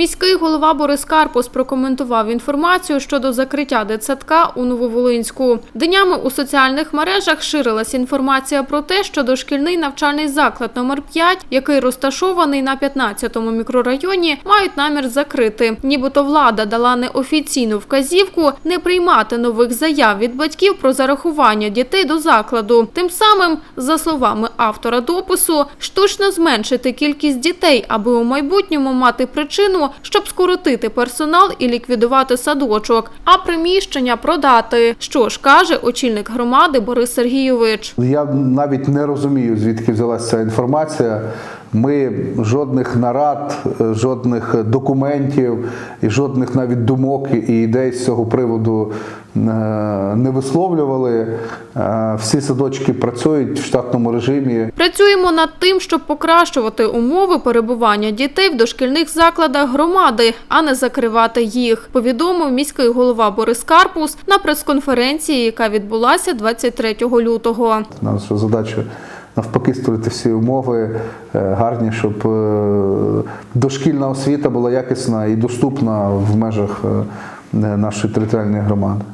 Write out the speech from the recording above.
Міський голова Борис Карпус прокоментував інформацію щодо закриття дитсадка у Нововолинську. Днями у соціальних мережах ширилась інформація про те, що дошкільний навчальний заклад номер 5, який розташований на 15-му мікрорайоні, мають намір закрити. Нібито влада дала неофіційну вказівку не приймати нових заяв від батьків про зарахування дітей до закладу. Тим самим, за словами автора допису, штучно зменшити кількість дітей, аби у майбутньому мати причину, щоб скоротити персонал і ліквідувати садочок, а приміщення продати. Що ж каже очільник громади Борис Сергійович. Я навіть не розумію, звідки взялася ця інформація. Ми жодних нарад, е, жодних документів і жодних навіть думок і ідей з цього приводу е, не висловлювали. Е, Всі садочки працюють в штатному режимі. Працюємо над тим, щоб покращувати умови перебування дітей в дошкільних закладах громади, а не закривати їх. Повідомив міський голова Борис Карпус на прес-конференції, яка відбулася 23 лютого. Наша задача навпаки створити всі умови е, гарні, щоб е, дошкільна освіта була якісна і доступна в межах е, нашої територіальної громади.